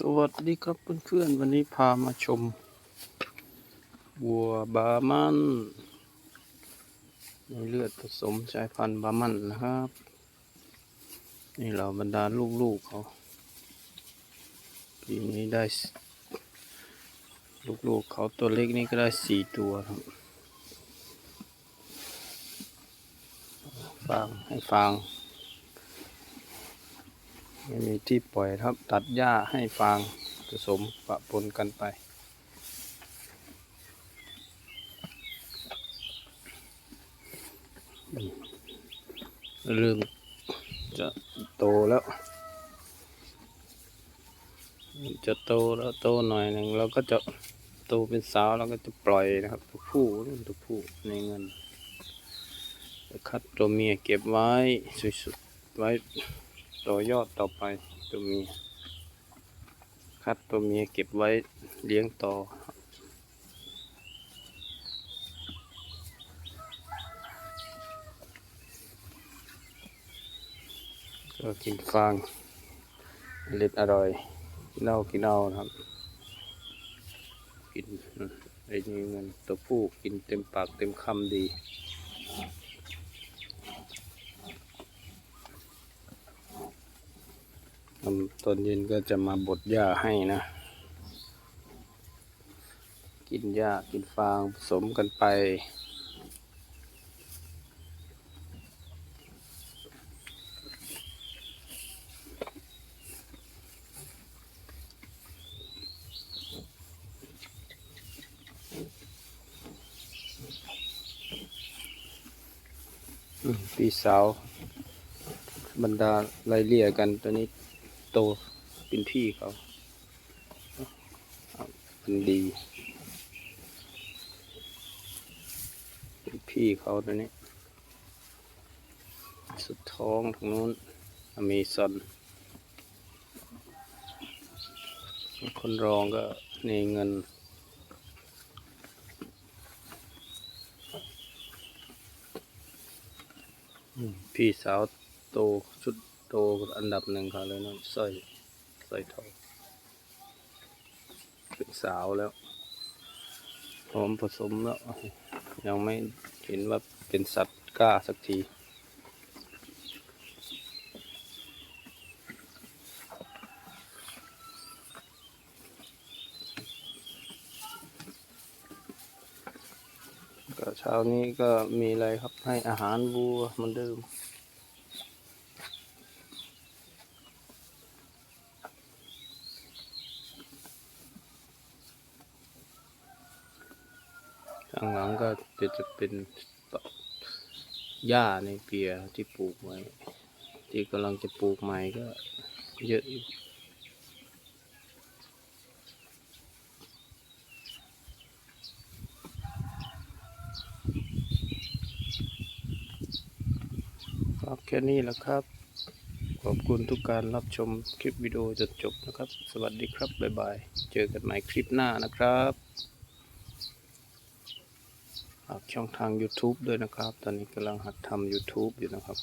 สวัสดีครับเพื่อนๆ วันนี้พามาชม วัวบามันในเลือดผสมสายพันธุ์บามันนะครับ นี่เราบรรดาลูกๆเขาปีนี้ได้ ลูกๆเขาตัวเล็กนี่ก็ได้สี่ตัวครับฟางให้ฟาง ไม่มีที่ปล่อยครับ ตัดหญ้าให้ฟางผสมปะปนกันไป เริ่มจะโตแล้ว จะโตแล้วโตหน่อยหนึ่งเราก็จะโตเป็นสาวเราก็จะปล่อยนะครับตัวผู้นี่ตัวผู้ในเงินคัดตัวเมียเก็บไว้สวยๆไว้ ต่อยอดต่อไปตัวเมียคัดตัวเมียเก็บไว้เลี้ยงต่อ ก็กินฟางเล็ดอร่อยกินเอากินเอานะครับ กินไอ้นี่เงินตัวผู้กินเต็มปากเต็มคำดี ทำ ตอนเย็นก็จะมาบดหญ้าให้นะ กินหญ้ากินฟางผสมกันไปอืมพี่สาวบรรดาไล่เลี่ยกันตัวนี้ โตเป็นพี่เขาเอาเป็นดี เป็นพี่เขาตัวนี้ สุดท้องทางนู้นอเมซอนคนรองก็ในเงินพี่สาวโตชุด โตอันดับหนึ่งเขาเลยนะสร้อยสร้อยทองเป็นสาวแล้วพร้อมผสมแล้ว ยังไม่เห็นว่าเป็นสัตว์กล้าสักทีก็เช้านี้ก็มีอะไรครับให้อาหารวัวมือนเดิม ข้างหลังก็จะจะเป็นหญ้าในเปียที่ปลูกไว้ ที่กำลังจะปลูกใหม่ก็เยอะอยู่ครับแค่นี้แหละครับ ขอบคุณทุกการรับชมคลิปวิดีโอจนจบนะครับ สวัสดีครับ บ๊ายบาย เจอกันใหม่คลิปหน้านะครับ ช่องทาง YouTube ด้วยนะครับ ตอนนี้กำลังหัดทำ YouTube อยู่นะครับ